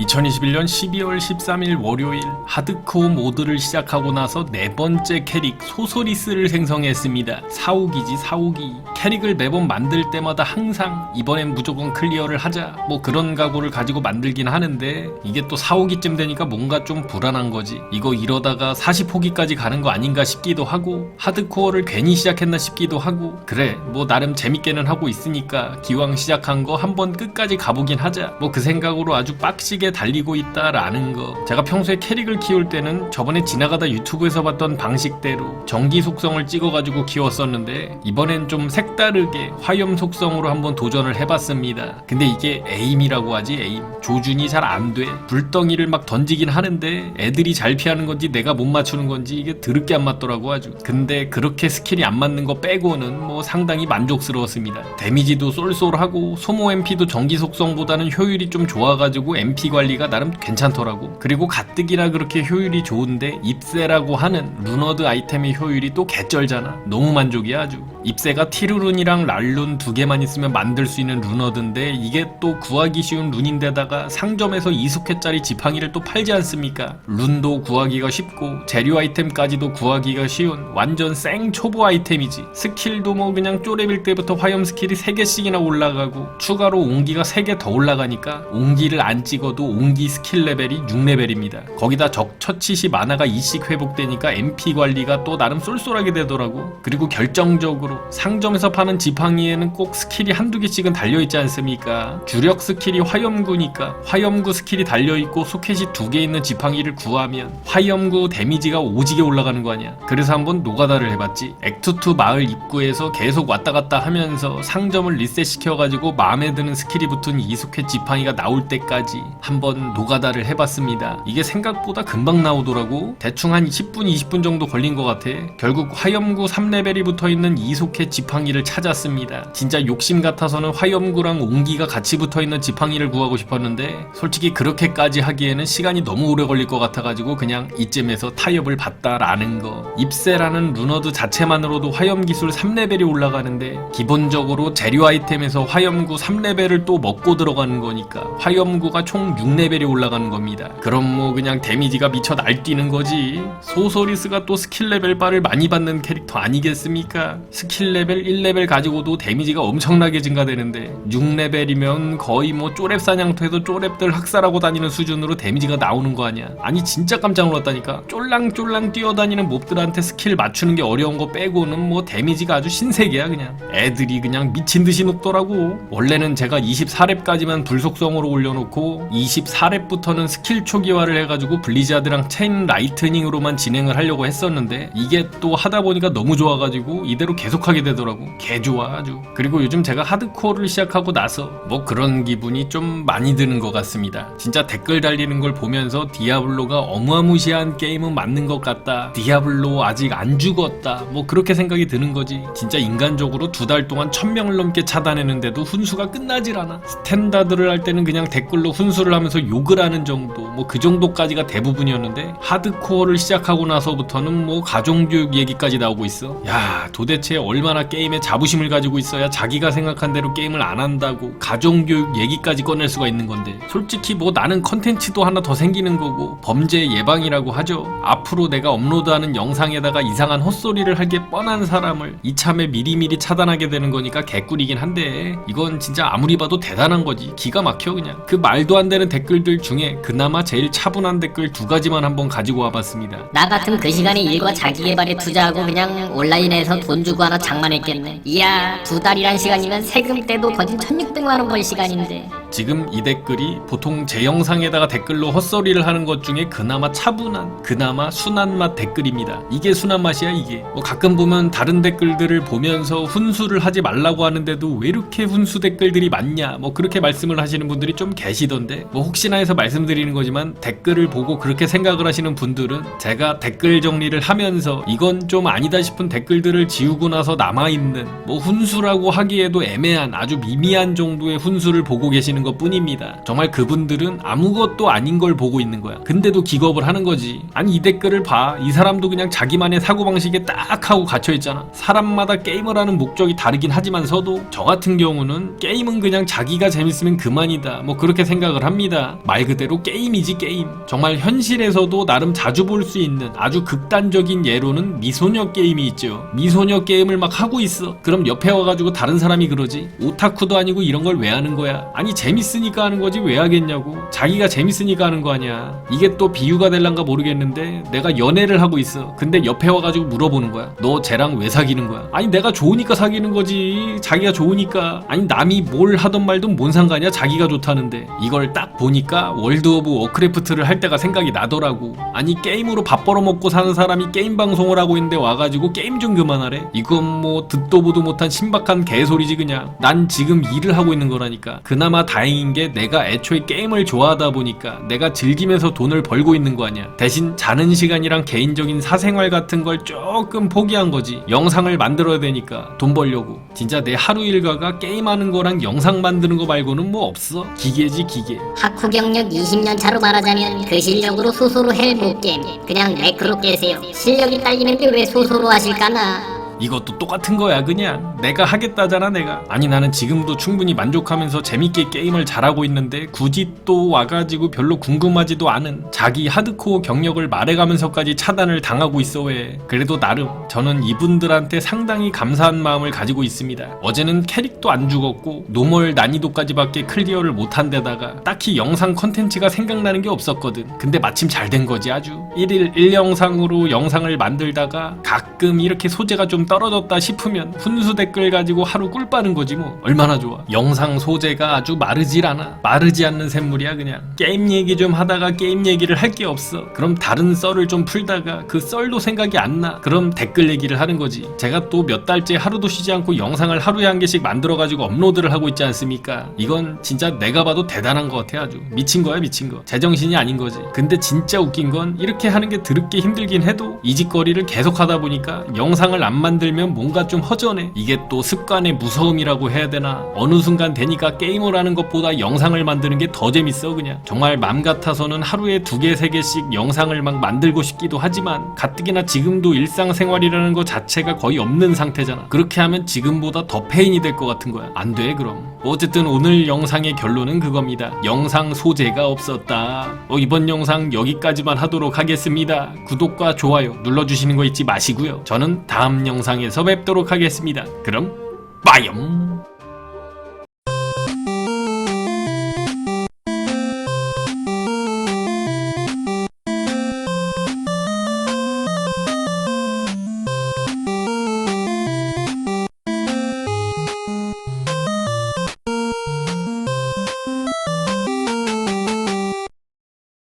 2021년 12월 13일 월요일 하드코어 모드를 시작하고 나서 네 번째 캐릭 소소리스를 생성했습니다. 사옥이지 사옥이. 캐릭을 매번 만들 때마다 항상 이번엔 무조건 클리어를 하자 뭐 그런 각오를 가지고 만들긴 하는데 이게 또 사옥이쯤 되니까 뭔가 좀 불안한 거지. 이거 이러다가 40호기까지 가는 거 아닌가 싶기도 하고 하드코어를 괜히 시작했나 싶기도 하고 그래 뭐 나름 재밌게는 하고 있으니까 기왕 시작한 거 한번 끝까지 가보긴 하자 뭐 그 생각으로 아주 빡시게 달리고 있다라는 거. 제가 평소에 캐릭을 키울 때는 저번에 지나가다 유튜브에서 봤던 방식대로 전기 속성을 찍어가지고 키웠었는데 이번엔 좀 색다르게 화염 속성으로 한번 도전을 해봤습니다. 근데 이게 에임이라고 하지 에임. 조준이 잘 안 돼. 불덩이를 막 던지긴 하는데 애들이 잘 피하는 건지 내가 못 맞추는 건지 이게 드럽게 안 맞더라고 아주. 근데 그렇게 스킬이 안 맞는 거 빼고는 뭐 상당히 만족스러웠습니다. 데미지도 쏠쏠하고 소모 MP도 전기 속성보다는 효율이 좀 좋아가지고 MP 관리가 나름 괜찮더라고 그리고 가뜩이나 그렇게 효율이 좋은데 입세라고 하는 루너드 아이템의 효율이 또 개쩔잖아 너무 만족이야 아주 입세가 티르룬이랑 랄룬 두 개만 있으면 만들 수 있는 루너드인데 이게 또 구하기 쉬운 룬인데다가 상점에서 2스퀘짜리 지팡이를 또 팔지 않습니까 룬도 구하기가 쉽고 재료 아이템까지도 구하기가 쉬운 완전 생 초보 아이템이지 스킬도 뭐 그냥 쪼레빌 때부터 화염 스킬이 3개씩이나 올라가고 추가로 온기가 3개 더 올라가니까 온기를 안 찍어도 온기 스킬 레벨이 6레벨입니다. 거기다 적 처치 시 만화가 2씩 회복되니까 MP 관리가 또 나름 쏠쏠하게 되더라고. 그리고 결정적으로 상점에서 파는 지팡이에는 꼭 스킬이 한두 개씩은 달려있지 않습니까? 주력 스킬이 화염구니까 화염구 스킬이 달려있고 소켓이 두 개 있는 지팡이를 구하면 화염구 데미지가 오지게 올라가는 거 아니야? 그래서 한번 노가다를 해봤지. 액투2 마을 입구에서 계속 왔다 갔다 하면서 상점을 리셋시켜가지고 마음에 드는 스킬이 붙은 이소켓 지팡이가 나올 때까지 한번 노가다를 해봤습니다. 이게 생각보다 금방 나오더라고. 대충 한 10분 20분 정도 걸린 것 같아. 결국 화염구 3레벨이 붙어있는 이소켓 지팡이를 찾았습니다. 진짜 욕심 같아서는 화염구랑 온기가 같이 붙어있는 지팡이를 구하고 싶었는데 솔직히 그렇게까지 하기에는 시간이 너무 오래 걸릴 것 같아가지고 그냥 이쯤에서 타협을 봤다라는 거. 입세라는 루너드 자체만으로도 화염 기술 3레벨이 올라가는데 기본적으로 재료 아이템에서 화염구 3레벨을 또 먹고 들어가는 거니까 화염구가 총 6레벨이 올라가는 겁니다. 그럼 뭐 그냥 데미지가 미쳐 날뛰는 거지. 소소리스가 또 스킬 레벨 바를 많이 받는 캐릭터 아니겠습니까? 스킬 레벨 1레벨 가지고도 데미지가 엄청나게 증가되는데 6레벨이면 거의 뭐 쪼랩 사냥터에서 쪼랩들 학살하고 다니는 수준으로 데미지가 나오는 거 아니야? 아니 진짜 깜짝 놀랐다니까. 쫄랑쫄랑 뛰어다니는 몹들한테 스킬 맞추는 게 어려운 거 빼고는 뭐 데미지가 아주 신세계야 그냥. 애들이 그냥 미친 듯이 높더라고. 원래는 제가 24렙까지만 불속성으로 올려놓고 24렙부터는 스킬 초기화를 해가지고 블리자드랑 체인 라이트닝으로만 진행을 하려고 했었는데 이게 또 하다 보니까 너무 좋아가지고 이대로 계속하게 되더라고. 개 좋아 아주. 그리고 요즘 제가 하드코어를 시작하고 나서 뭐 그런 기분이 좀 많이 드는 것 같습니다. 진짜 댓글 달리는 걸 보면서 디아블로가 어마무시한 게임은 맞는 것 같다. 디아블로 아직 안 죽었다. 뭐 그렇게 생각이 드는 거지. 진짜 인간적으로 두 달 동안 천 명을 넘게 차단했는데도 훈수가 끝나질 않아. 스탠다드를 할 때는 그냥 댓글로 훈수를 하면서 욕을 하는 정도 뭐 그 정도까지가 대부분이었는데 하드코어를 시작하고 나서부터는 뭐 가정교육 얘기까지 나오고 있어. 야 도대체 얼마나 게임에 자부심을 가지고 있어야 자기가 생각한 대로 게임을 안 한다고 가정교육 얘기까지 꺼낼 수가 있는 건데 솔직히 뭐 나는 컨텐츠도 하나 더 생기는 거고 범죄 예방이라고 하죠. 앞으로 내가 업로드하는 영상에다가 이상한 헛소리를 할 게 뻔한 사람을 이참에 미리미리 차단하게 되는 거니까 개꿀이긴 한데 이건 진짜 아무리 봐도 대단한 거지. 기가 막혀 그냥. 그 말도 안 되는 댓글들 중에 그나마 제일 차분한 댓글 두 가지만 한번 가지고 와봤습니다 나 같으면 그 시간에 일과 자기 개발에 투자하고 그냥 온라인에서 돈 주고 하나 장만했겠네. 이야, 두 달이란 시간이면 세금 떼도 거진 1600만 원 벌 시간인데. 지금 이 댓글이 보통 제 영상에다가 댓글로 헛소리를 하는 것 중에 그나마 차분한 그나마 순한 맛 댓글입니다. 이게 순한 맛이야 이게? 뭐 가끔 보면 다른 댓글들을 보면서 훈수를 하지 말라고 하는데도 왜 이렇게 훈수 댓글들이 많냐? 뭐 그렇게 말씀을 하시는 분들이 좀 계시던데 뭐 혹시나 해서 말씀드리는 거지만 댓글을 보고 그렇게 생각을 하시는 분들은 제가 댓글 정리를 하면서 이건 좀 아니다 싶은 댓글들을 지우고 나서 남아있는 뭐 훈수라고 하기에도 애매한 아주 미미한 정도의 훈수를 보고 계시는 있는 것 뿐입니다. 정말 그분들은 아무것도 아닌 걸 보고 있는 거야. 근데도 기겁을 하는 거지. 아니 이 댓글을 봐. 이 사람도 그냥 자기만의 사고방식에 딱 하고 갇혀 있잖아. 사람마다 게임을 하는 목적이 다르긴 하지만서도 저 같은 경우는 게임은 그냥 자기가 재밌으면 그만이다. 뭐 그렇게 생각을 합니다. 말 그대로 게임이지 게임. 정말 현실에서도 나름 자주 볼 수 있는 아주 극단적인 예로는 미소녀 게임이 있죠. 미소녀 게임을 막 하고 있어. 그럼 옆에 와가지고 다른 사람이 그러지. 오타쿠도 아니고 이런 걸 왜 하는 거야? 아니 재밌으니까 하는 거지 왜 하겠냐고. 자기가 재밌으니까 하는 거 아니야. 이게 또 비유가 될란가 모르겠는데 내가 연애를 하고 있어. 근데 옆에 와가지고 물어보는 거야. 너 쟤랑 왜 사귀는 거야? 아니 내가 좋으니까 사귀는 거지. 자기가 좋으니까. 아니 남이 뭘 하던 말든 뭔 상관이야. 자기가 좋다는데. 이걸 딱 보니까 월드 오브 워크래프트를 할 때가 생각이 나더라고. 아니 게임으로 밥 벌어먹고 사는 사람이 게임 방송을 하고 있는데 와가지고 게임 좀 그만하래. 이건 뭐 듣도 보도 못한 신박한 개소리지 그냥. 난 지금 일을 하고 있는 거라니까. 그나마 다 행인 게 내가 애초에 게임을 좋아하다 보니까 내가 즐기면서 돈을 벌고 있는 거 아니야. 대신 자는 시간이랑 개인적인 사생활 같은 걸 조금 포기한 거지. 영상을 만들어야 되니까 돈 벌려고. 진짜 내 하루 일과가 게임하는 거랑 영상 만드는 거 말고는 뭐 없어. 기계지 기계. 학후 경력 20년 차로 말하자면 그 실력으로 소소로 헬 못 게임 그냥 매크로 깨세요 실력이 딸리는데 왜 소소로 하실까나 이것도 똑같은 거야 그냥. 내가 하겠다잖아 내가. 아니 나는 지금도 충분히 만족하면서 재밌게 게임을 잘하고 있는데 굳이 또 와가지고 별로 궁금하지도 않은 자기 하드코어 경력을 말해가면서까지 차단을 당하고 있어 왜. 그래도 나름 저는 이분들한테 상당히 감사한 마음을 가지고 있습니다. 어제는 캐릭도 안 죽었고 노멀 난이도까지밖에 클리어를 못한 데다가 딱히 영상 컨텐츠가 생각나는 게 없었거든. 근데 마침 잘 된 거지 아주. 1일 1영상으로 영상을 만들다가 가끔 이렇게 소재가 좀 떨어졌다 싶으면 훈수 댓글 가지고 하루 꿀 빠는 거지 뭐. 얼마나 좋아. 영상 소재가 아주 마르질 않아. 마르지 않는 샘물이야 그냥. 게임 얘기 좀 하다가 게임 얘기를 할 게 없어. 그럼 다른 썰을 좀 풀다가 그 썰도 생각이 안 나. 그럼 댓글 얘기를 하는 거지. 제가 또 몇 달째 하루도 쉬지 않고 영상을 하루에 한 개씩 만들어 가지고 업로드를 하고 있지 않습니까? 이건 진짜 내가 봐도 대단한 것 같아 아주. 미친 거야 미친 거. 제정신이 아닌 거지. 근데 진짜 웃긴 건 이렇게 하는 게 드럽게 힘들긴 해도 이 짓거리를 계속 하다 보니까 영상을 안 만들 면 뭔가 좀 허전해. 이게 또 습관의 무서움이라고 해야 되나? 어느 순간 되니까 게임을 하는 것보다 영상을 만드는 게 더 재밌어 그냥. 정말 맘 같아서는 하루에 두 개 세 개씩 영상을 막 만들고 싶기도 하지만 가뜩이나 지금도 일상생활이라는 것 자체가 거의 없는 상태잖아. 그렇게 하면 지금보다 더 페인이 될 것 같은 거야. 안 돼 그럼. 어쨌든 오늘 영상의 결론은 그겁니다. 영상 소재가 없었다. 어, 이번 영상 여기까지만 하도록 하겠습니다. 구독과 좋아요 눌러주시는 거 잊지 마시고요. 저는 다음 영상에서 뵙도록 하겠습니다. 그럼 빠염